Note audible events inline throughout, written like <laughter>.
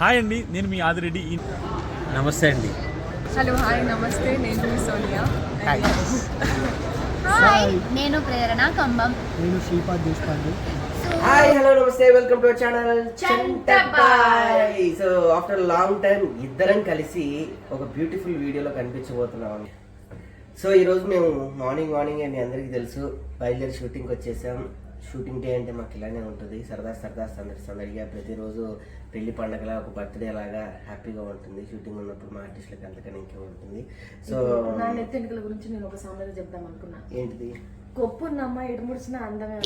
Hi అండి నేను మీ ఆదిరెడ్డి. నమస్తే అండి. హలో హాయ్ నమస్తే నేను మీ సోనియా. హాయ్. హాయ్ నేను ప్రేరణ కంబం. నేను శ్రీపాద్ దేశపాండే. హాయ్ హలో నమస్తే welcome to channel Chantabai. So after long time ఇద్దరం కలిసి ఒక బ్యూటిఫుల్ వీడియోలో కనిపించబోతున్నాం. సో ఈరోజు మేము మార్నింగ్ మార్నింగ్ మీ అందరికీ తెలుసు. బయలుదేరి షూటింగ్కి వచ్చేసాం. షూటింగ్ డే అంటే మాకు ఇలానే ఉంటుంది. సరదా సరదా సందడి సందడిగా ప్రతిరోజు పెళ్ళి పండగలా ఒక బర్త్డే లాగా హ్యాపీగా ఉంటుంది. షూటింగ్ ఉన్నప్పుడు మా ఆర్టిస్టులకు అంతకన్నా ఇంకే ఉంటుంది. సో గురించి నేను ఒక సామెత చెప్దాం అనుకున్నా. ఏంటిది? ఎటు ముడిచిన అందమే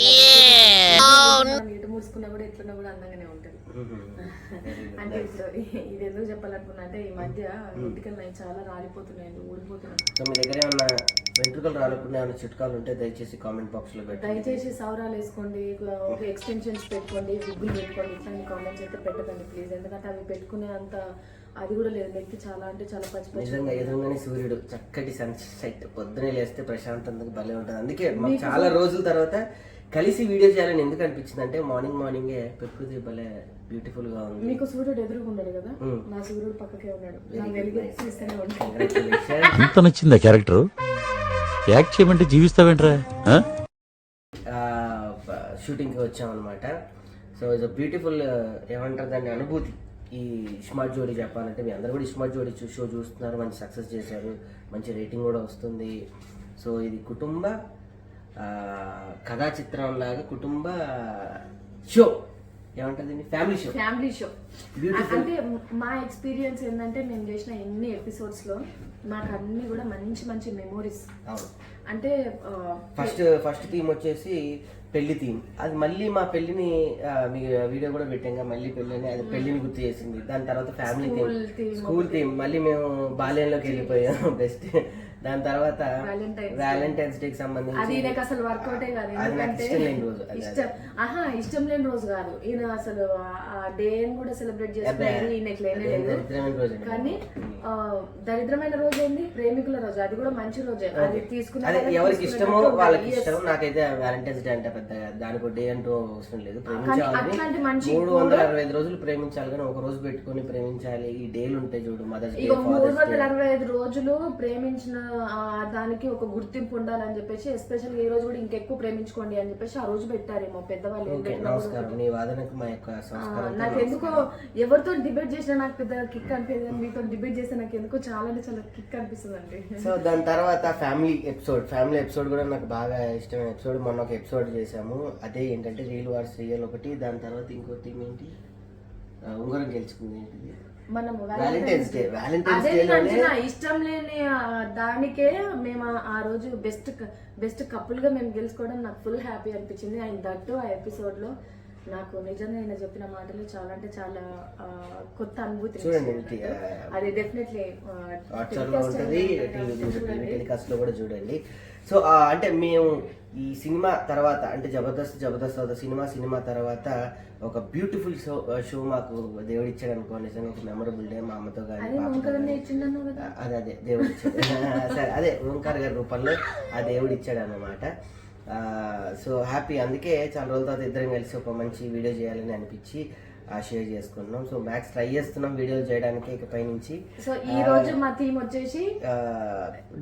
మనం ఎటు ముడుచుకున్నా కూడా ఎట్లున్నా కూడా అందంగానే ఉంటుంది. <laughs> అంటే ఇప్పుడు ఇది ఎందుకు చెప్పాలనుకున్నా అంటే ఈ మధ్య ఎంటికలు నేను చాలా రాలిపోతున్నాయి ఊడిపోతున్నాయి. మీ దగ్గర ఏమన్నా వెంట్రుకలు రాలకుండా ఏమైనా చిట్కాలు ఉంటే దయచేసి కామెంట్ బాక్స్లో పెట్టండి. దయచేసి సౌరాలు వేసుకోండి ఒక ఎక్స్టెన్షన్స్ పెట్టుకోండి విగ్గులు పెట్టుకోండి ఇట్లాంటి కామెంట్స్ అయితే పెట్టకండి ప్లీజ్ ఎందుకంటే అవి పెట్టుకునే అంత అది కూడా లేదు నెక్కి చాలా అంటే చాలా పచ్చి పచ్చి నిజంగా ఎదురుగానే సూర్యుడు చక్కటి సన్సెట్ పొద్దునే లేస్తే ప్రశాంతంగా భలే ఉంటుంది. అందుకే మాకు చాలా రోజుల తర్వాత కలిసి వీడియో చేయాలని ఎందుకు అనిపించింది అంటే మార్నింగ్ మార్నింగే ప్రకృతి భలే బ్యూటిఫుల్గా ఉంది. మీకు సూర్యుడు ఎదురుగా ఉన్నాడు కదా. నా సూర్యుడు పక్కకే ఉన్నాడు. ఇంత నచ్చిందా క్యారెక్టర్? యాక్ట్ చేయమంటే జీవిస్తావేంట్రా? షూటింగ్కి వచ్చాం అనమాట సో ఇట్స్ బ్యూటిఫుల్ ఏమంటారు దాన్ని అనుభూతి. ఈ ఇస్మార్ట్ జోడీ చెప్పాలంటే మీ అందరూ కూడా ఇస్మార్ట్ జోడీ చూ- షో చూస్తున్నారు మంచి సక్సెస్ చేశారు మంచి రేటింగ్ కూడా వస్తుంది. సో ఇది కుటుంబ కథా చిత్రం లాగా కుటుంబ షో. ఏమంటారు దీన్ని? Family show family show. అంటే మా ఎక్స్పీరియన్స్ ఏంటంటే మేము చేసిన ఎన్ని ఎపిసోడ్స్లో మాకు అన్ని కూడా మంచి మంచి మెమోరీస్. అవును. అంటే ఫస్ట్ ఫస్ట్ థీమ్ వచ్చేసి పెళ్ళి థీమ్. అది మళ్ళీ మా పెళ్ళిని మీ వీడియో కూడా పెట్టాం మళ్ళీ పెళ్ళి అని అది పెళ్ళిని గుర్తు చేసింది. దాని తర్వాత ఫ్యామిలీ థీమ్ స్కూల్ థీమ్ మళ్ళీ మేము బాల్యంలోకి వెళ్ళిపోయాం <laughs> బెస్ట్ దాని తర్వాత. వ్యాలంటైన్స్ డేకి అది సంబంధించి అసలు వర్కౌటే కాదు. అది నాకు ఎందుకంటే ఇష్టం లేని రోజు ఇష్టం ఆహా ఇష్టం లేని రోజు కాదు. ఈయన అసలు ఆ డే కూడా సెలబ్రేట్ చేసుకునేది ఈయనకి లేదు. కానీ దరిద్రమైన రోజు ఏంది? ప్రేమికుల రోజు. అది కూడా మంచి రోజే. అది తీసుకున్న ఎవరికి ఇష్టమో. వాళ్ళకి. ఇష్టం. నాకైతే వ్యాలంటైన్స్ డే అంటే పెద్దగా దానికి డే అంటూ అవసరం లేదు. మనిషి మూడు వందల అరవై ఐదు రోజులు ప్రేమించాలి కానీ ఒక రోజు పెట్టుకొని ప్రేమించాలి. ఈ డేలు ఉంటాయి చూడు మదర్స్ డే మూడు వందల డే అరవై ఐదు రోజులు ప్రేమించిన దానికి ఒక గుర్తింపు ఉండాలని చెప్పేసి ఎస్పెషల్ ఈ రోజు కూడా ఇంకెక్కువ ప్రేమించుకోండి అని చెప్పేసి ఆ రోజు పెట్టారేమో పెద్దవాళ్ళు నాకు ఎందుకో ఎవరితో డిబేట్ చేసినా నాకు పెద్ద కిక్ అనిపించదు మీతో డిబేట్ చేస్తే నాకు ఎందుకో చాలా అంటే చాలా కిక్ అనిపిస్తుంది అండి సో దాని తర్వాత ఫ్యామిలీ ఎపిసోడ్ ఫ్యామిలీ ఎపిసోడ్ కూడా నాకు బాగా ఇష్టమైన ఎపిసోడ్. మొన్న ఒక ఎపిసోడ్ చేసాము అదే ఏంటంటే రీల్ వార్స్ రియల్ ఒకటి. దాని తర్వాత ఇంకో థీమ్ ఏంటి ఉంగరం గెలుచుకుంది ఏంటిది? మనం వ్యాలంటైన్స్ డే వ్యాలంటైన్స్ డే ఇష్టం లేని దానికే మేము ఆ- రోజు బెస్ట్ బెస్ట్ కపుల్గా మేము గెలుచుకోవడం నాకు ఫుల్ హ్యాపీ అనిపించింది. అండ్ దట్టు ఆ ఎపిసోడ్లో నాకు నిజంగా ఆయన చెప్పిన మాటలు చాలా అంటే చాలా కొత్త అనుభూతి చూడండి అది డెఫినెట్లీ వాట్సాప్లో ఉంటుంది టీవీ టెలికాస్ట్లో కూడా చూడండి. సో అంటే మేము ఈ సినిమా తర్వాత అంటే జబర్దస్త్ జబర్దస్త్ తర్వాత సినిమా సినిమా తర్వాత ఒక బ్యూటిఫుల్ షో షో మాకు దేవుడు ఇచ్చాడు అనుకో నిజంగా ఒక మెమరబుల్ డే మా అమ్మతో కానీ అదే అదే దేవుడు ఇచ్చాడు. <laughs> సరే అదే ఓంకార్ గారి రూపంలో ఆ దేవుడు ఇచ్చాడు అన్నమాట సో హ్యాపీ. అందుకే చాలా రోజుల తర్వాత ఇద్దరం కలిసి ఒక మంచి వీడియో చేయాలని అనిపించి షేర్ చేసుకుంటున్నాం. సో మ్యాక్స్ ట్రై చేస్తున్నాం వీడియోలు చేయడానికి ఇకపై నుంచి సో ఈ రోజు మా థీమ్ వచ్చేసి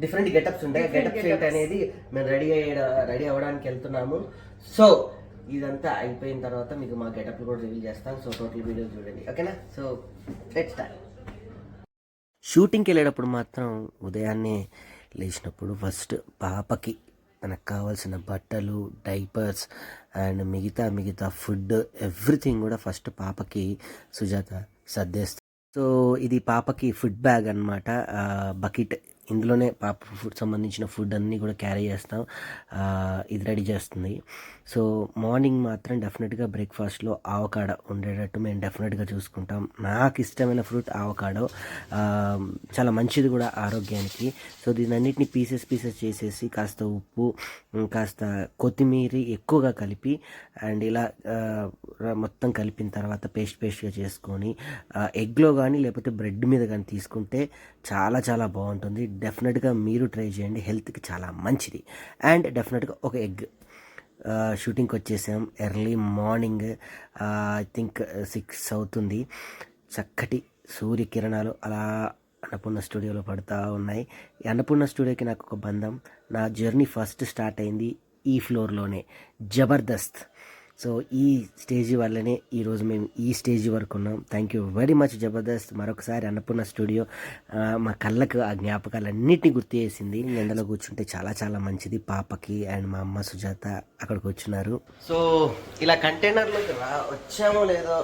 డిఫరెంట్ గెటప్స్ ఉంటాయి. గెటప్స్ ఏంటి అనేది మేము రెడీ అయ్యే రెడీ అవ్వడానికి వెళ్తున్నాము. సో ఇదంతా అయిపోయిన తర్వాత మీకు మా గెటప్ కూడా రివీల్ చేస్తాం. సో టోటల్ వీడియో చూడండి. ఓకేనా సో లెట్ స్టార్ట్ షూటింగ్కి వెళ్ళేటప్పుడు మాత్రం ఉదయాన్నే లేచినప్పుడు ఫస్ట్ పాపకి మనకు కావాల్సిన బట్టలు డైపర్స్ అండ్ మిగతా మిగతా ఫుడ్ ఎవ్రీథింగ్ కూడా ఫస్ట్ పాపకి సుజాత సర్దేస్తుంది సో ఇది పాపకి ఫుడ్ బ్యాగ్ అనమాట బకెట్ ఇందులోనే పాప ఫుడ్ సంబంధించిన ఫుడ్ అన్నీ కూడా క్యారీ చేస్తాం. ఇది రెడీ చేస్తుంది. సో మార్నింగ్ మాత్రం డెఫినెట్గా బ్రేక్ఫాస్ట్లో ఆవకాడ ఉండేటట్టు మేము డెఫినెట్గా చూసుకుంటాం. నాకు ఇష్టమైన ఫ్రూట్ ఆవకాడో చాలా మంచిది కూడా ఆరోగ్యానికి. సో దీని అన్నిటిని పీసెస్ పీసెస్ చేసేసి కాస్త ఉప్పు కాస్త కొత్తిమీర ఎక్కువగా కలిపి అండ్ ఇలా మొత్తం కలిపిన తర్వాత పేస్ట్ పేస్ట్గా చేసుకొని ఎగ్లో కానీ లేకపోతే బ్రెడ్ మీద కానీ తీసుకుంటే చాలా చాలా బాగుంటుంది. డెఫినెట్గా మీరు ట్రై చేయండి. హెల్త్కి చాలా మంచిది. అండ్ డెఫినెట్గా ఒక ఎగ్ షూటింగ్కి వచ్చేసాం. Early morning I think six అవుతుంది. చక్కటి సూర్యకిరణాలు అలా అన్నపూర్ణ స్టూడియోలో పడుతూ ఉన్నాయి. అన్నపూర్ణ స్టూడియోకి నాకు ఒక బంధం. నా జర్నీ ఫస్ట్ స్టార్ట్ అయింది ఈ ఫ్లోర్లోనే. జబర్దస్త్. సో ఈ స్టేజ్ వల్లనే ఈరోజు మేము ఈ స్టేజ్ వరకు ఉన్నాం. Thank you very much Jabardasth మరొకసారి అన్నపూర్ణ స్టూడియో మా కళ్ళకు ఆ జ్ఞాపకాలన్నింటినీ గుర్తు చేసింది. ఎండలో కూర్చుంటే చాలా చాలా మంచిది. పాపకి అండ్ మా అమ్మ సుజాత అక్కడికి వచ్చినారు. సో ఇలా కంటైనర్లోకి రా వచ్చామో లేదో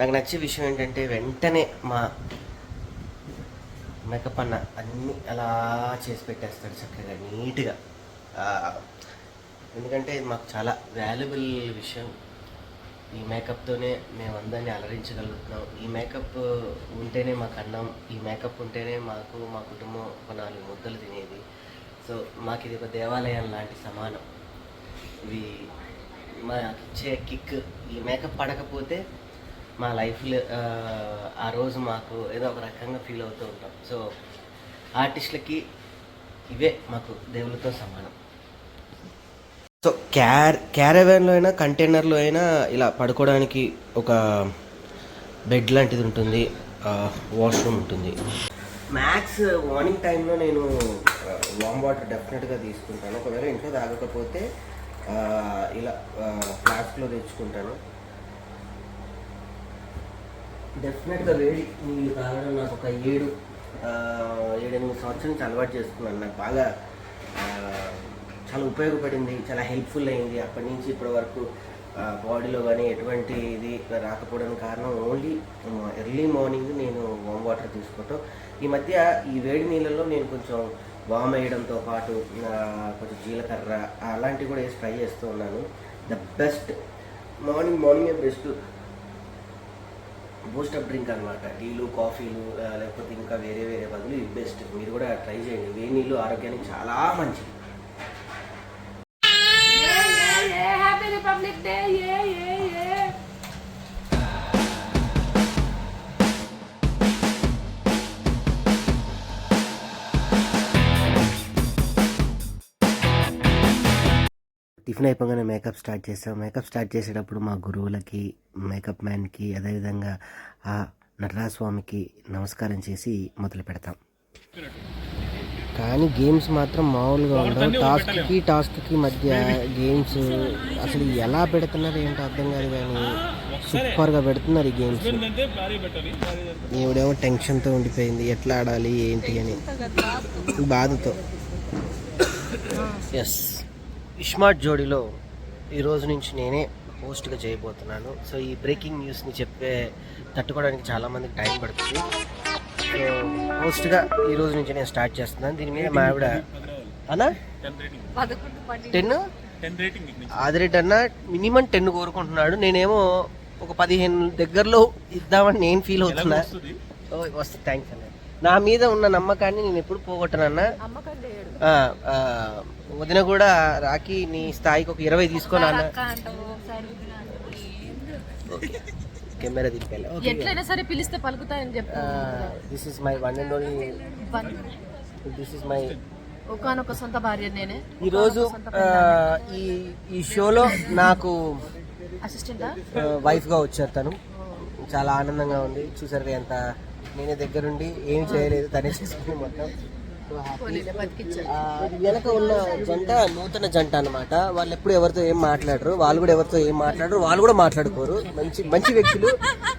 నాకు నచ్చే విషయం ఏంటంటే వెంటనే మా మేకప్ అన్న అన్నీ అలా చేసి పెట్టేస్తాడు చక్కగా నీట్గా. ఎందుకంటే ఇది మాకు చాలా వాల్యుబుల్ విషయం. ఈ మేకప్తోనే మేము అందరినీ అలరించగలుగుతున్నాం. ఈ మేకప్ ఉంటేనే మాకు అన్నం ఈ మేకప్ ఉంటేనే మాకు మా కుటుంబం ఒక నాలుగు ముద్దలు తినేది. సో మాకు ఇది ఒక దేవాలయం లాంటి సమానం. ఇవి మాకు ఇచ్చే కిక్ ఈ మేకప్ పడకపోతే మా లైఫ్లో ఆ రోజు మాకు ఏదో ఒక రకంగా ఫీల్ అవుతూ ఉంటాం. సో ఆర్టిస్టులకి ఇవే మాకు దేవులతో సమానం. సో క్యార్ క్యారవాన్లో అయినా కంటైనర్లో అయినా ఇలా పడుకోవడానికి ఒక బెడ్ లాంటిది ఉంటుంది వాష్రూమ్ ఉంటుంది. మ్యాక్స్ మార్నింగ్ టైంలో నేను వామ్ వాటర్ డెఫినెట్గా తీసుకుంటాను. ఒకవేళ ఇంట్లో తాగకపోతే ఇలా ఫ్లాస్క్లో తెచ్చుకుంటాను. డెఫినెట్గా వేడి నీళ్ళు తాగడం నాకు ఒక ఏడు ఏడెనిమిది సంవత్సరాల నుంచి అలవాటు చేసుకున్నాను. నాకు బాగా చాలా ఉపయోగపడింది చాలా హెల్ప్ఫుల్ అయింది. అప్పటి నుంచి ఇప్పటి వరకు బాడీలో కానీ ఎటువంటి ఇది రాకపోవడానికి కారణం ఓన్లీ ఎర్లీ మార్నింగ్ నేను వామ్ వాటర్ తీసుకోవటం ఈ మధ్య ఈ వేడి నీళ్ళల్లో నేను కొంచెం వామ్ వేయడంతో పాటు కొంచెం జీలకర్ర అలాంటివి కూడా వేసి ట్రై చేస్తూ ఉన్నాను. ద బెస్ట్ మార్నింగ్ మార్నింగే బెస్ట్ బూస్టప్ డ్రింక్ అనమాట టీలు కాఫీలు లేకపోతే ఇంకా వేరే వేరే బదులు ఇది బెస్ట్. మీరు కూడా ట్రై చేయండి. వేడి నీళ్ళు ఆరోగ్యానికి చాలా మంచిది హ్యాపీ రిపబ్లిక్ డే ఏ ఏ ఏ టిఫిన్ అయిపోగానే మేకప్ స్టార్ట్ చేసాం మేకప్ స్టార్ట్ చేసేటప్పుడు మా గురువులకి మేకప్ మ్యాన్కి అదేవిధంగా ఆ నటరాజ స్వామికి నమస్కారం చేసి మొదలు పెడతాం. కానీ గేమ్స్ మాత్రం మామూలుగా ఉండవు. టాస్క్కి టాస్క్కి మధ్య గేమ్స్ అసలు ఎలా పెడుతున్నారు ఏంటో అర్థం కాదు కానీ సూపర్గా పెడుతున్నారు ఈ గేమ్స్ ఈవిడేమో టెన్షన్తో ఉండిపోయింది ఎట్లా ఆడాలి ఏంటి అని. బాధతో. ఎస్ ఇస్మార్ట్ జోడీలో ఈ రోజు నుంచి నేనే హోస్ట్గా చేయబోతున్నాను. సో ఈ బ్రేకింగ్ న్యూస్ని చెప్పే తట్టుకోవడానికి చాలామందికి టైం పడుతుంది. సో హోస్ట్గా ఈ రోజు నుంచి నేను స్టార్ట్ చేస్తున్నాను. దీని మీద మా ఆవిడ అన్నా? టెన్ నీకు ఆదిరెడ్డి అన్న మినిమం టెన్ కోరుకుంటున్నాడు. నేనేమో ఒక పదిహేను దగ్గరలో ఇద్దామని నేను ఫీల్ అవుతున్నా. వస్తుంది థ్యాంక్స్ అన్న. నా మీద ఉన్న నమ్మకాన్ని నేను ఎప్పుడు పోగొట్టనన్నా ఆ, ఆ, వదిన కూడా రాకి నీ స్థాయికి ఒక ఇరవై తీసుకోనా అన్న కెమెరా తీసుకెళ్ళా ఎట్లయినా సరే పిలిస్తే పలుకుతాయని చెప్పు. This is my one and only this is my ఒకనొక సొంత భార్య నేనే. ఈరోజు ఈ ఈ షోలో నాకు అసిస్టెంటా వైఫ్గా వచ్చారు తను. చాలా ఆనందంగా ఉంది. చూసారు ఎంత నేనే దగ్గరుండి ఏం చేయలేదు తనే చేసుకుని మొత్తం. వెనక ఉన్న జంట నూతన జంట అన్నమాట. వాళ్ళు ఎప్పుడు ఎవరితో ఏం మాట్లాడరు. వాళ్ళు కూడా ఎవరితో ఏం మాట్లాడరు. వాళ్ళు కూడా మాట్లాడుకోరు. మంచి మంచి వ్యక్తులు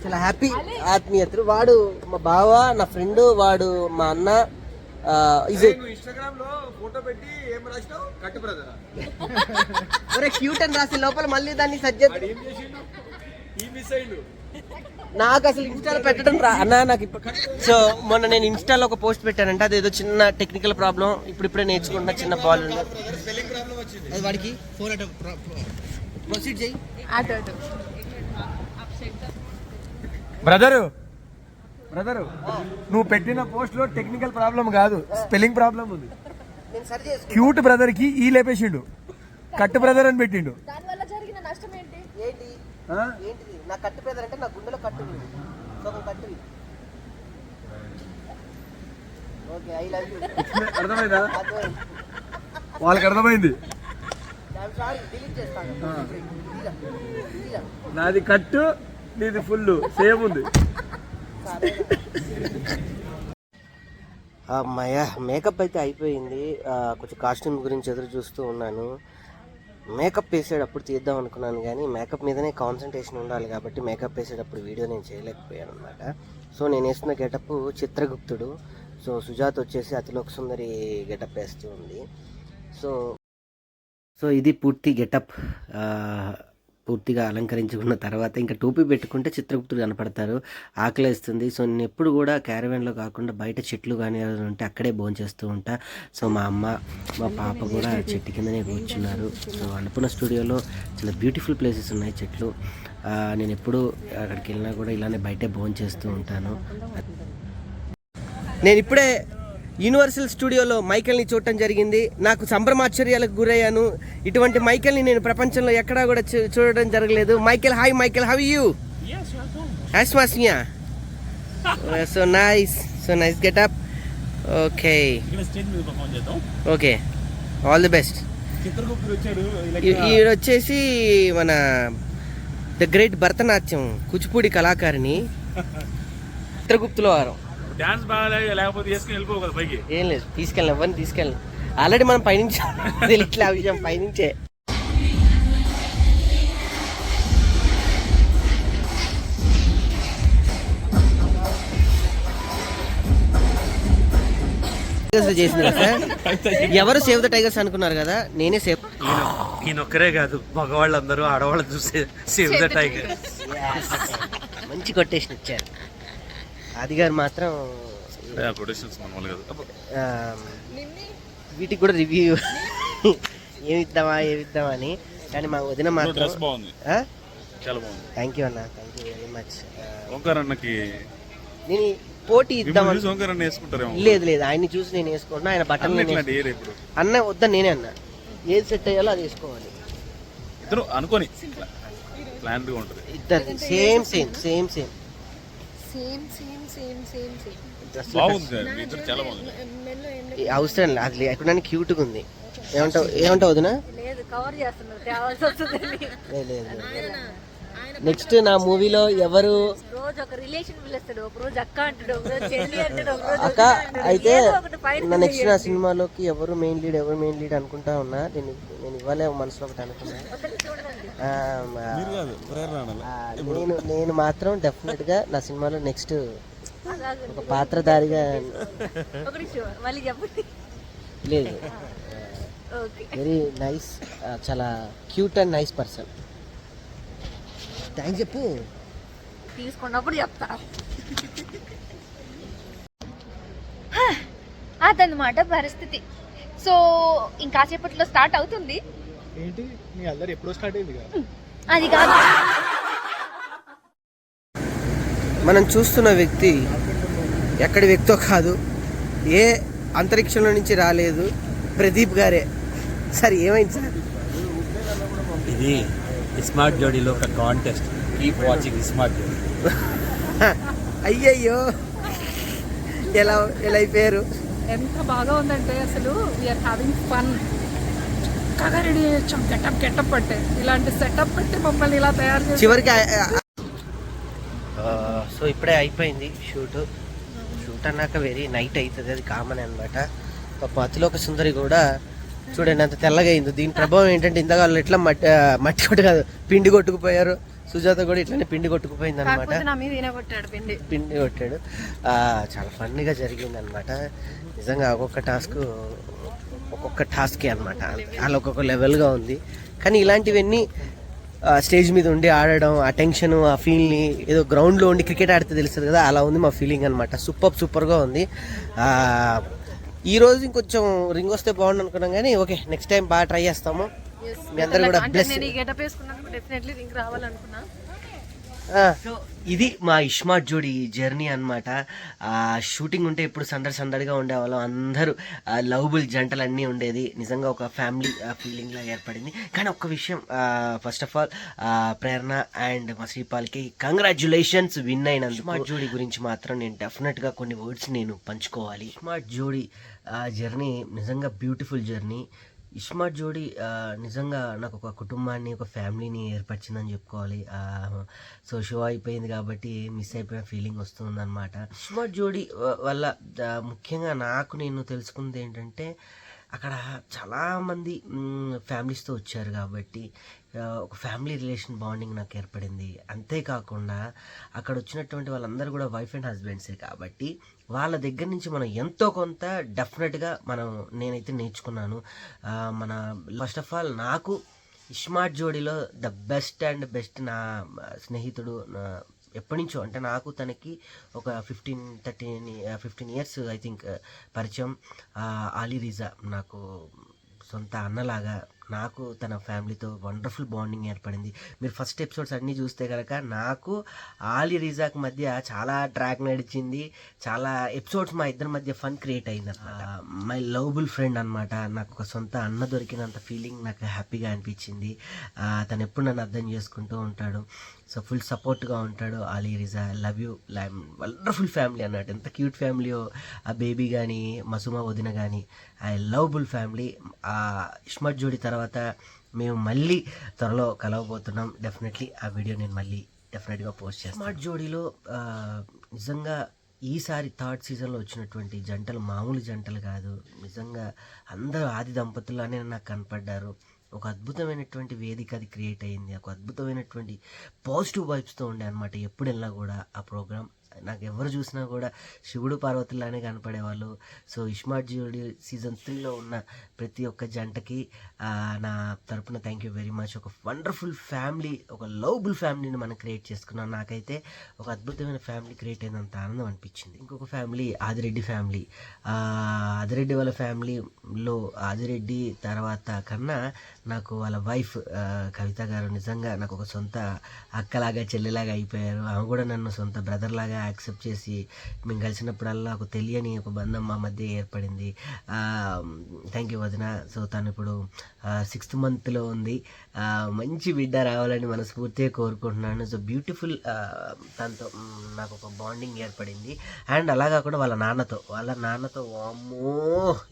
చాలా హ్యాపీ ఆత్మీయతలు. వాడు మా బావ నా ఫ్రెండ్ వాడు మా అన్న ఇజ్ ఇన్స్టాగ్రామ్లో ఫోటో పెట్టి ఏం రాసినావు? కట్టు బ్రదర్ ఒరే క్యూట్ అని రాసి లోపల మళ్ళీ దాన్ని సజ్జెక్ట్ ఏం చేసిండు ఈ మిస్ అయిండు నాకు అసలు ఇన్స్టాలో పెట్టడం రా. అన్న నాకు ఇప్పుడు సో మొన్న నేను ఇన్స్టాలో ఒక పోస్ట్ పెట్టానంటే అది ఏదో చిన్న టెక్నికల్ ప్రాబ్లం ఇప్పుడు ఇప్పుడే నేర్చుకుంటున్న చిన్న బాల్ స్పెల్లింగ్ ప్రాబ్లం వచ్చింది అది వాడికి ఫోన్ అట ప్రొసీడ్ చేయి. అటు అటు. బ్రదరు బ్రదరు నువ్వు పెట్టిన పోస్ట్లో టెక్నికల్ ప్రాబ్లం కాదు స్పెల్లింగ్ ప్రాబ్లం ఉంది. క్యూట్ బ్రదర్కి ఈ లేపేసిండు. కట్టు బ్రదర్ అని పెట్టిండు. దానివల్ల జరిగిన నష్టం ఏంటి? ఏంటి? నా కట్టు పేదర్ అంటే నా గుండెలో కట్టు ఉంది. సగం కట్టు ఓకే ఐ లవ్ యూ. అర్థమైందా? వాళ్ళకి అర్థమైంది. సారీ డిలీట్ చేస్తాను. నాది కట్టు నీది ఫుల్ సేమ్ ఉంది. అమ్మాయ మేకప్ అయితే అయిపోయింది. కొంచెం కాస్ట్యూమ్ గురించి ఎదురు చూస్తూ ఉన్నాను. మేకప్ వేసేటప్పుడు తీద్దాం అనుకున్నాను కానీ మేకప్ మీదనే కాన్సన్ట్రేషన్ ఉండాలి కాబట్టి మేకప్ వేసేటప్పుడు వీడియో నేను చేయలేకపోయాను అనమాట సో నేను వేస్తున్న గెటప్ చిత్రగుప్తుడు. సో సుజాత్ వచ్చేసి అతిలోక సుందరి గెటప్ వేస్తూ ఉంది. సో సో ఇది పూర్తి గెటప్ పూర్తిగా అలంకరించుకున్న తర్వాత ఇంకా టోపీ పెట్టుకుంటే చిత్రగుప్తుడు కనపడతారు. ఆకలేస్తుంది. సో నేను ఎప్పుడు కూడా క్యారవాన్లో కాకుండా బయట చెట్లు కానీ ఉంటే అక్కడే భోంచేస్తూ ఉంటా. సో మా అమ్మ మా పాప కూడా చెట్టు కిందనే కూర్చున్నారు. సో అన్నపూర్ణ స్టూడియోలో చాలా బ్యూటిఫుల్ ప్లేసెస్ ఉన్నాయి చెట్లు. నేను ఎప్పుడు అక్కడికి వెళ్ళినా కూడా ఇలానే బయటే భోంచేస్తూ ఉంటాను. నేను ఇప్పుడే యూనివర్సల్ స్టూడియోలో మైకెల్ని చూడటం జరిగింది. నాకు సంభ్రమాశ్చర్యాలకు గురయ్యాను. ఇటువంటి మైకెల్ని నేను ప్రపంచంలో ఎక్కడా కూడా చూడడం జరగలేదు. Michael hi Michael how you హాస్మాస్మియా so nice so nice okay మీద పర్ఫామ్ చేద్దాం. ఓకే ఆల్ ది బెస్ట్ ఈవిడ వచ్చేసి మన ద గ్రేట్ భరతనాట్యం కూచిపూడి కళాకారిణి. <laughs> చిత్రగుప్తుల వారం. డాన్స్ బాగా లేకపోతే వేసుకుని వెళ్ళిపో కదా పైకి. ఏం లేదు తీసుకెళ్ళి ఎవరిని తీసుకెళ్ళి ఆల్రెడీ మనం పైనుంచి తెలియట్లే ఆ విషయం పైనుంచే. చేసింది కదా ఎవరు సేవ్ ద టైగర్స్ అనుకున్నారు కదా? నేనే సేవ్ ఈయనొక్కరే కాదు మగవాళ్ళందరూ ఆడవాళ్ళు చూసే సేవ్ ద టైగర్ మంచి కొటేషన్ ఇచ్చారు. అది గారు మాత్రం వీటికి కూడా రివ్యూ ఏమి ఇద్దామా ఏమి ఇద్దామా అని కానీ మా వదిన మాత్రం బాగుంది. చాలా బాగుంది. థ్యాంక్ యూ అన్న thank you very much Omkar అన్నకి నేను పోటీ ఇద్దాం లేదు లేదు ఆయన్ని చూసి నేను వేసుకుంటున్నా ఆయన బట్టలు అన్న వద్దా నేనే అన్న. ఏది సెట్ అయ్యాలో అది వేసుకోవాలి. ఇద్దరు అనుకొని. ప్లాన్ ఉంటుంది. ఇద్దరు same same same same same same same same same బాగుంది సార్ మీ ఇద్దరు చాలా బాగుంది. అవసరం లేదు అది లేకుండా క్యూట్గా ఉంది. ఏమంటావు ఏమంటావు వదినా? లేదు కవర్ చేస్తున్నారు తేవాల్సి వస్తుంది లేదు లేదు నెక్స్ట్ నా మూవీలో ఎవరు? రోజు ఒక రిలేషన్ పిలుస్తాడు ఒక రోజు అక్క అంటాడు ఒక రోజు చెల్లి అంటాడు ఒక రోజు అక్క వదిన అంటాడు. అయితే నా నెక్స్ట్ నా సినిమాలోకి ఎవరు మెయిన్ లీడ్ ఎవరు మెయిన్ లీడ్ అనుకుంటా ఉన్నా నేను నేను ఇవ్వలే మనసులో ఒకటి అనుకున్నా. నేను నేను మాత్రం డెఫినెట్గా నా సినిమాలో నెక్స్ట్ ఒక పాత్రధారిగా లేదు. ఓకే. వెరీ నైస్ చాలా cute and nice person thanks చెప్పు. తీసుకున్నప్పుడు చెప్తా. అదనమాట పరిస్థితి. సో ఇంకాసేపట్లో స్టార్ట్ అవుతుంది. ఏంటి? మీ అల్లరి ఎప్పుడో స్టార్ట్ అయింది కదా. అది కాదు. మనం చూస్తున్న వ్యక్తి ఎక్కడి వ్యక్తో కాదు ఏ అంతరిక్షంలో నుంచి రాలేదు ప్రదీప్ గారే. సార్ ఏమైంది సార్? ఇది స్మార్ట్ జోడీలో ఒక కాంటెస్ట్ కీప్ వాచింగ్ స్మార్ట్ జోడీ. అయ్యయ్యో. ఎలా ఎలా అయిపోయారు? ఎంత బాగా ఉందంటే అసలు వీఆర్ హ్యావింగ్ ఫన్ చక్కగా రెడీ చేయొచ్చాం గెటప్ గెటప్ అంటే ఇలాంటి సెటప్ పెట్టి మమ్మల్ని ఇలా తయారు చేసి చివరికి సో ఇప్పుడే అయిపోయింది షూట్. షూట్ అన్నాక వెరీ నైట్ అవుతుంది అది కామన్ అనమాట పాప అతిలోక సుందరి కూడా చూడండి అంత తెల్లగా అయింది. దీని ప్రభావం ఏంటంటే ఇంతగా వాళ్ళు ఎట్లా మట్టి మట్టి కొట్టు కాదు పిండి కొట్టుకుపోయారు. సుజాత కూడా ఇట్లానే పిండి కొట్టుకుపోయింది అనమాట పిండి. పిండి కొట్టాడు. ఆ, చాలా ఫన్నీగా జరిగింది అనమాట నిజంగా ఒక్కొక్క టాస్క్ ఒక్కొక్క టాస్కే అనమాట అలా ఒక్కొక్క లెవెల్గా ఉంది. కానీ ఇలాంటివన్నీ స్టేజ్ మీద ఉండి ఆడడం ఆ టెన్షన్ ఆ ఫీల్ని ఏదో గ్రౌండ్లో ఉండి క్రికెట్ ఆడితే తెలుస్తుంది కదా అలా ఉంది మా ఫీలింగ్ అనమాట సూపర్ సూపర్గా ఉంది. ఆ, ఈ రోజు ఇంకొంచెం రింగ్ వస్తే బాగుండు అనుకున్నాం కానీ ఓకే నెక్స్ట్ టైం బాగా ట్రై చేస్తాము. మీ అందరు కూడా బ్లెస్ సో ఇది మా ఇష్మార్ట్ జోడి జర్నీ అనమాట షూటింగ్ ఉంటే ఇప్పుడు సందడి సందడిగా ఉండేవాళ్ళం. అందరూ లవబుల్ జంటలు అన్నీ ఉండేది. నిజంగా ఒక ఫ్యామిలీ ఫీలింగ్లా ఏర్పడింది. కానీ ఒక్క విషయం first of all Prerana and మా శ్రీపాల్కి కంగ్రాచులేషన్స్ విన్ అయినందుకు స్మార్ట్ జోడీ గురించి మాత్రం నేను డెఫినెట్గా కొన్ని వర్డ్స్ నేను పంచుకోవాలి. స్మార్ట్ జోడీ జర్నీ నిజంగా బ్యూటిఫుల్ జర్నీ ఇస్మార్ట్ జోడి నిజంగా నాకు ఒక కుటుంబాన్ని ఒక ఫ్యామిలీని ఏర్పరిచిందని చెప్పుకోవాలి. సో షో అయిపోయింది కాబట్టి మిస్ అయిపోయిన ఫీలింగ్ వస్తుంది అనమాట ఇస్మార్ట్ జోడి వల్ల ముఖ్యంగా నాకు నేను తెలుసుకుంది ఏంటంటే అక్కడ చాలామంది ఫ్యామిలీస్తో వచ్చారు కాబట్టి ఒక ఫ్యామిలీ రిలేషన్ బాండింగ్ నాకు ఏర్పడింది. అంతేకాకుండా అక్కడ వచ్చినటువంటి వాళ్ళందరూ కూడా వైఫ్ అండ్ హస్బెండ్సే కాబట్టి వాళ్ళ దగ్గర నుంచి మనం ఎంతో కొంత డెఫినెట్గా మనం నేనైతే నేర్చుకున్నాను. మన ఫస్ట్ ఆఫ్ ఆల్ నాకు స్మార్ట్ జోడీలో ద బెస్ట్ అండ్ బెస్ట్ నా స్నేహితుడు ఎప్పటి నుంచో అంటే నాకు తనకి ఒక fifteen thirteen fifteen years I think పరిచయం అలీ రిజా నాకు సొంత అన్నలాగా నాకు తన ఫ్యామిలీతో వండర్ఫుల్ బాండింగ్ ఏర్పడింది. మీరు ఫస్ట్ ఎపిసోడ్స్ అన్నీ చూస్తే కనుక నాకు ఆలీ రిజాక్ మధ్య చాలా ట్రాక్ నడిచింది. చాలా ఎపిసోడ్స్ మా ఇద్దరి మధ్య ఫన్ క్రియేట్ అయింది అనమాట మై లవబుల్ ఫ్రెండ్ అనమాట నాకు ఒక సొంత అన్న దొరికినంత ఫీలింగ్ నాకు హ్యాపీగా అనిపించింది. తను ఎప్పుడు నన్ను అర్థం చేసుకుంటూ ఉంటాడు. సో ఫుల్ సపోర్ట్గా ఉంటాడు Ali Riza. Love you wonderful family అన్నట్టు ఎంత క్యూట్ ఫ్యామిలీయో ఆ బేబీ కానీ మసుమా వదిన కానీ ఐ లవబుల్ ఫ్యామిలీ. ఆ ఇష్మత్ జోడి తర్వాత మేము మళ్ళీ త్వరలో కలవబోతున్నాం. డెఫినెట్లీ ఆ వీడియో నేను మళ్ళీ డెఫినెట్గా పోస్ట్ చేస్తాను. స్మార్ట్ జోడీలో నిజంగా ఈసారి థర్డ్ సీజన్లో వచ్చినటువంటి జంటలు మామూలు జంటలు కాదు. నిజంగా అందరూ ఆది దంపతుల్లానే నాకు కనపడ్డారు. ఒక అద్భుతమైనటువంటి వేదిక అది క్రియేట్ అయింది. ఒక అద్భుతమైనటువంటి పాజిటివ్ వైబ్స్తో ఉండే అనమాట ఎప్పుడు వెళ్ళినా కూడా ఆ ప్రోగ్రామ్ నాకు ఎవరు చూసినా కూడా శివుడు పార్వతుల్లానే కనపడేవాళ్ళు. సో ఇష్మార్ట్ జియోడి సీజన్ త్రీలో ఉన్న ప్రతి ఒక్క జంటకి నా తరపున థ్యాంక్ యూ వెరీ మచ్ ఒక వండర్ఫుల్ ఫ్యామిలీ ఒక లవబుల్ ఫ్యామిలీని మనం క్రియేట్ చేసుకున్నాం. నాకైతే ఒక అద్భుతమైన ఫ్యామిలీ క్రియేట్ అయినంత ఆనందం అనిపించింది. ఇంకొక ఫ్యామిలీ ఆదిరెడ్డి ఫ్యామిలీ ఆదిరెడ్డి వాళ్ళ ఫ్యామిలీలో ఆదిరెడ్డి తర్వాత కన్నా నాకు వాళ్ళ వైఫ్ కవిత గారు నిజంగా నాకు ఒక సొంత అక్కలాగా చెల్లెలాగా అయిపోయారు. ఆమె కూడా నన్ను సొంత బ్రదర్లాగా యాక్సెప్ట్ చేసి మేము కలిసినప్పుడల్లా ఒక తెలియని ఒక బంధం మా మధ్య ఏర్పడింది. థ్యాంక్ యూ వదిన. సో తను ఇప్పుడు సిక్స్త్ మంత్లో ఉంది. మంచి బిడ్డ రావాలని మనస్ఫూర్తిగా కోరుకుంటున్నాను. సో బ్యూటిఫుల్ తనతో నాకు ఒక బాండింగ్ ఏర్పడింది. అండ్ అలా కాకుండా వాళ్ళ నాన్నతో. వాళ్ళ నాన్నతో అమ్మో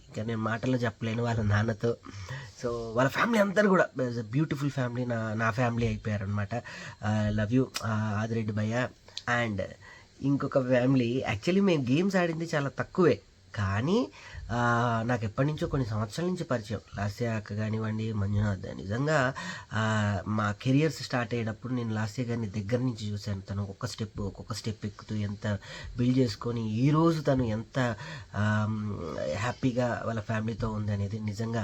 ఇంకా నేను మాటల్లో చెప్పలేను వాళ్ళ నాన్నతో. సో వాళ్ళ ఫ్యామిలీ అందరూ కూడా బ్యూటిఫుల్ ఫ్యామిలీ నా నా ఫ్యామిలీ అయిపోయారనమాట లవ్ యూ ఆదిరెడ్డి భయ్య. అండ్ ఇంకొక ఫ్యామిలీ యాక్చువల్లీ మేము గేమ్స్ ఆడింది చాలా తక్కువే. కానీ నాకు ఎప్పటి నుంచో కొన్ని సంవత్సరాల నుంచి పరిచయం. లాస్య అక్క కానివ్వండి మంజునాథ్ నిజంగా మా కెరియర్స్ స్టార్ట్ అయ్యేటప్పుడు నేను లాస్య గారిని దగ్గర నుంచి చూశాను. తను ఒక్కొక్క స్టెప్ ఒక్కొక్క స్టెప్ ఎక్కుతూ ఎంత బిల్డ్ చేసుకొని ఈరోజు తను ఎంత హ్యాపీగా వాళ్ళ ఫ్యామిలీతో ఉంది అనేది నిజంగా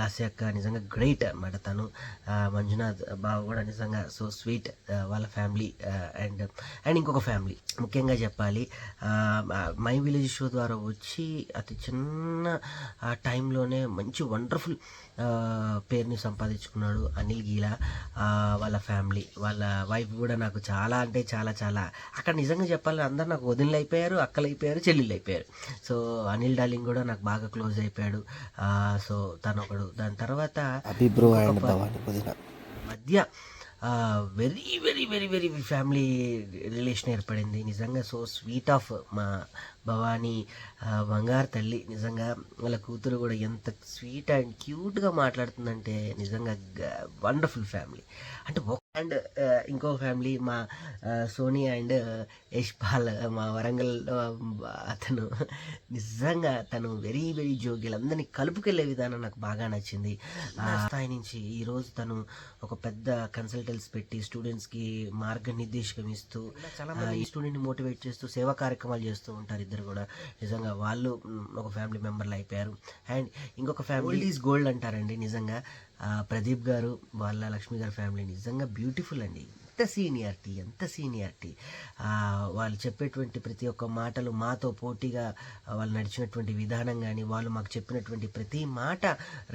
లాస్య అక్క నిజంగా గ్రేట్ అనమాట తను. మంజునాథ్ బాబు కూడా నిజంగా సో స్వీట్ వాళ్ళ ఫ్యామిలీ అండ్ అండ్ ఇంకొక ఫ్యామిలీ. ముఖ్యంగా చెప్పాలి మై విలేజ్ షో ద్వారా వచ్చి అతి చిన్న ఆ టైంలోనే మంచి వండర్ఫుల్ పేరుని సంపాదించుకున్నాడు అనిల్ గీలా వాళ్ళ ఫ్యామిలీ వాళ్ళ వైఫ్ కూడా నాకు చాలా అంటే చాలా చాలా. అక్కడ నిజంగా చెప్పాలి అందరు నాకు వదినలు అయిపోయారు అక్కలు అయిపోయారు చెల్లెళ్ళు అయిపోయారు. సో అనిల్ డార్లింగ్ కూడా నాకు బాగా క్లోజ్ అయిపోయాడు. సో తను ఒకడు. దాని తర్వాత మధ్య very very very very family relation ఏర్పడింది. నిజంగా సో స్వీట్ ఆఫ్ మా భవానీ బంగారు తల్లి. నిజంగా వాళ్ళ కూతురు కూడా ఎంత స్వీట్ అండ్ క్యూట్గా మాట్లాడుతుందంటే నిజంగా వండర్ఫుల్ ఫ్యామిలీ అంటే అండ్ ఇంకో ఫ్యామిలీ మా సోనీ అండ్ యష్ పాల్ మా వరంగల్ అతను నిజంగా తను వెరీ వెరీ జోగి అందరినీ కలుపుకెళ్ళే విధానం నాకు బాగా నచ్చింది. ఆ స్థాయి నుంచి ఈరోజు తను ఒక పెద్ద కన్సల్టెన్స్ పెట్టి స్టూడెంట్స్కి మార్గనిర్దేశకం ఇస్తూ మంది స్టూడెంట్ని మోటివేట్ చేస్తూ సేవా కార్యక్రమాలు చేస్తూ ఉంటారు ఇద్దరు కూడా. నిజంగా వాళ్ళు ఒక ఫ్యామిలీ మెంబర్లు అయిపోయారు. అండ్ ఇంకొక ఫ్యామిలీ ఈజ్ గోల్డ్ అంటారండి నిజంగా. ప్రదీప్ గారు వాళ్ళ లక్ష్మి గారి ఫ్యామిలీ నిజంగా బ్యూటిఫుల్ అండి. ఎంత సీనియారిటీ ఎంత సీనియారిటీ. వాళ్ళు చెప్పేటువంటి ప్రతి ఒక్క మాటలు మాతో పోటీగా వాళ్ళు నడిచినటువంటి విధానం కానీ వాళ్ళు మాకు చెప్పినటువంటి ప్రతి మాట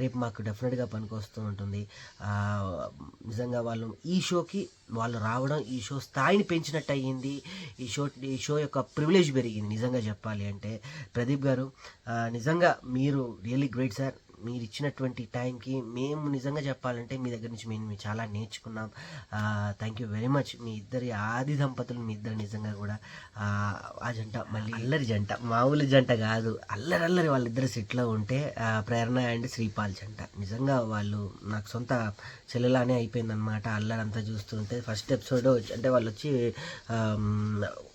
రేపు మాకు డెఫినెట్గా పనికొస్తూ ఉంటుంది. నిజంగా వాళ్ళు ఈ షోకి వాళ్ళు రావడం ఈ షో స్థాయిని పెంచినట్టు అయ్యింది ఈ షో ఈ షో యొక్క ప్రివిలేజ్ పెరిగింది నిజంగా చెప్పాలి అంటే. ప్రదీప్ గారు నిజంగా మీరు రియల్లీ గ్రేట్ సార్. మీరు ఇచ్చినటువంటి టైంకి మేము నిజంగా చెప్పాలంటే మీ దగ్గర నుంచి మేము చాలా నేర్చుకున్నాం. థ్యాంక్ యూ వెరీ మచ్ మీ ఇద్దరి ఆది దంపతులు మీ ఇద్దరు నిజంగా కూడా ఆ, జంట మళ్ళీ అల్లరి జంట మామూలు జంట కాదు. అల్లరి అల్లరి వాళ్ళిద్దరు సెట్లో ఉంటే ప్రేరణ అండ్ శ్రీపాల్ జంట. నిజంగా వాళ్ళు నాకు సొంత చెల్లెలానే అయిపోయిందనమాట అల్లరంతా చూస్తుంటే ఫస్ట్ ఎపిసోడ్ అంటే వాళ్ళు వచ్చి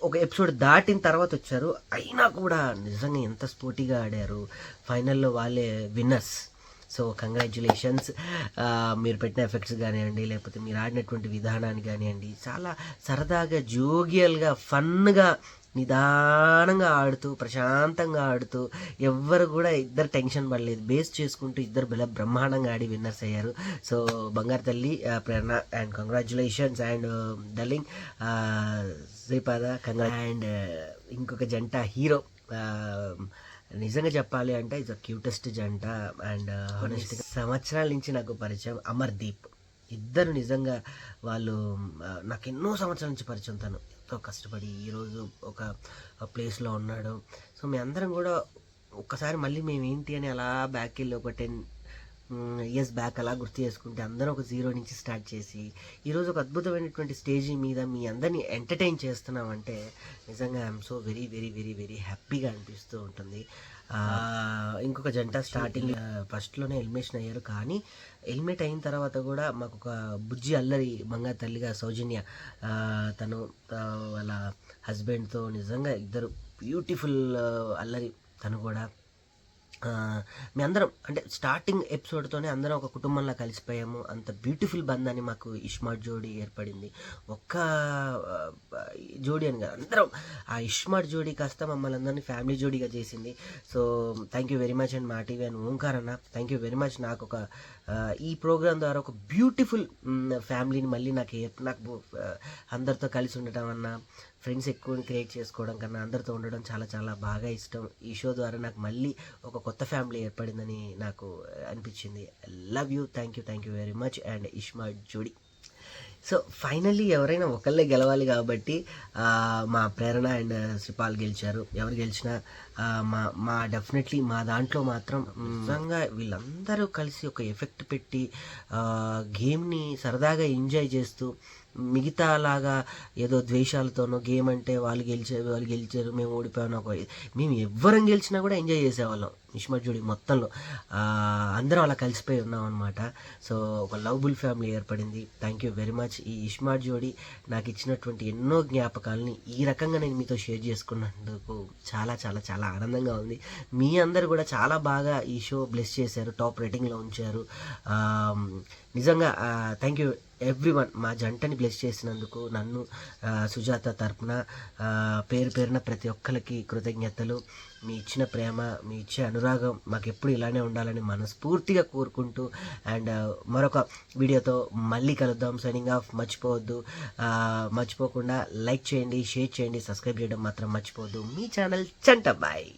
ఒక ఎపిసోడ్ దాటిన తర్వాత వచ్చారు. అయినా కూడా నిజంగా ఎంత స్పోర్టీగా ఆడారు. ఫైనల్లో వాళ్ళే విన్నర్స్. So congratulations. మీరు పెట్టిన ఎఫెక్ట్స్ కానివ్వండి లేకపోతే మీరు ఆడినటువంటి విధానాన్ని కానివ్వండి చాలా సరదాగా జోగియల్గా ఫన్గా నిదానంగా ఆడుతూ ప్రశాంతంగా ఆడుతూ ఎవ్వరు కూడా ఇద్దరు టెన్షన్ పడలేదు. బేస్ చేసుకుంటూ ఇద్దరు బల బ్రహ్మాండంగా ఆడి విన్నర్స్ అయ్యారు. సో బంగారు తల్లి Prerana and congratulations and darling Sripada congrats and ఇంకొక జంట హీరో నిజంగా చెప్పాలి అంటే ఇట్స్ క్యూటెస్ట్ జంట అండ్ హానెస్ట్ సంవత్సరాల నుంచి నాకు పరిచయం అమర్దీప్. ఇద్దరు నిజంగా వాళ్ళు నాకు ఎన్నో సంవత్సరాల నుంచి పరిచయం తను. ఎంతో కష్టపడి ఈరోజు ఒక ప్లేస్లో ఉన్నాడు. సో మీ అందరం కూడా ఒక్కసారి మళ్ళీ మేము ఏంటి అని అలా బ్యాక్ వెళ్ళి ఒక టెన్ ఇయర్స్ బ్యాక్ అలా గుర్తు చేసుకుంటే అందరం ఒక జీరో నుంచి స్టార్ట్ చేసి ఈరోజు ఒక అద్భుతమైనటువంటి స్టేజ్ మీద మీ అందరినీ ఎంటర్టైన్ చేస్తున్నామంటే నిజంగా I'm so very very very very హ్యాపీగా అనిపిస్తూ ఉంటుంది. ఇంకొక జంట స్టార్టింగ్ ఫస్ట్లోనే ఎలిమినేషన్ అయ్యారు. కానీ ఎలిమినేట్ అయిన తర్వాత కూడా మాకు ఒక బుజ్జి అల్లరి మంగా తల్లిగా సౌజన్య తను వాళ్ళ హస్బెండ్తో నిజంగా ఇద్దరు బ్యూటిఫుల్ అల్లరి తను కూడా మీ అందరం అంటే స్టార్టింగ్ ఎపిసోడ్తోనే అందరం ఒక కుటుంబంలో కలిసిపోయాము. అంత బ్యూటిఫుల్ బంధాన్ని మాకు ఇష్మార్ట్ జోడీ ఏర్పడింది. ఒక్క జోడీ అని కాదు అందరం ఆ ఇష్మార్ట్ జోడీ కాస్త మమ్మల్ని అందరినీ ఫ్యామిలీ జోడీగా చేసింది. So thank you very much and Maa TV and Omkar అన్న. థ్యాంక్ యూ వెరీ మచ్ నాకు ఒక ఈ ప్రోగ్రాం ద్వారా ఒక బ్యూటిఫుల్ ఫ్యామిలీని మళ్ళీ నాకు నాకు అందరితో కలిసి ఉండటం అన్నా ఫ్రెండ్స్ ఎక్కువ క్రియేట్ చేసుకోవడం కన్నా అందరితో ఉండడం చాలా చాలా బాగా ఇష్టం. ఈ షో ద్వారా నాకు మళ్ళీ ఒక కొత్త ఫ్యామిలీ ఏర్పడిందని నాకు అనిపించింది. Love you thank you thank you very much and ఇష్మా జోడి సో ఫైనల్లీ ఎవరైనా ఒకళ్ళే గెలవాలి కాబట్టి మా ప్రేరణ అండ్ శ్రీపాల్ గెలిచారు. ఎవరు గెలిచినా మా మా డెఫినెట్లీ మా దాంట్లో మాత్రం నిజంగా వీళ్ళందరూ కలిసి ఒక ఎఫెక్ట్ పెట్టి గేమ్ని సరదాగా ఎంజాయ్ చేస్తూ మిగతా లాగా ఏదో ద్వేషాలతోనో గేమ్ అంటే వాళ్ళు గెలిచారు వాళ్ళు గెలిచారు మేము ఓడిపోయాను ఒక మేము ఎవ్వరం గెలిచినా కూడా ఎంజాయ్ చేసేవాళ్ళం. ఇష్మత్ మొత్తంలో. అందరం అలా కలిసిపోయి ఉన్నాం అనమాట సో ఒక లవ్బుల్ ఫ్యామిలీ ఏర్పడింది. థ్యాంక్ యూ వెరీ మచ్ ఈ ఇష్మార్ట్ జోడి నాకు ఇచ్చినటువంటి ఎన్నో జ్ఞాపకాలని ఈ రకంగా నేను మీతో షేర్ చేసుకున్నందుకు చాలా చాలా చాలా ఆనందంగా ఉంది. మీ అందరు కూడా చాలా బాగా ఈ షో బ్లెస్ చేశారు టాప్ రేటింగ్లో ఉంచారు. నిజంగా థ్యాంక్ యూ ఎవ్రీ వన్ మా జంటని బ్లెస్ చేసినందుకు నన్ను సుజాత తరపున పేరు పేరున ప్రతి ఒక్కరికి కృతజ్ఞతలు. మీ ఇచ్చిన ప్రేమ మీ ఇచ్చే అనురాగం మాకు ఎప్పుడు ఇలానే ఉండాలని మనస్ఫూర్తిగా కోరుకుంటూ అండ్ uh, మరొక వీడియోతో మళ్ళీ కలుద్దాం. సైనింగ్ ఆఫ్ మర్చిపోవద్దు. మర్చిపోకుండా లైక్ చేయండి షేర్ చేయండి సబ్స్క్రైబ్ చేయడం మాత్రం మర్చిపోవద్దు. మీ ఛానల్ చంట బాయ్.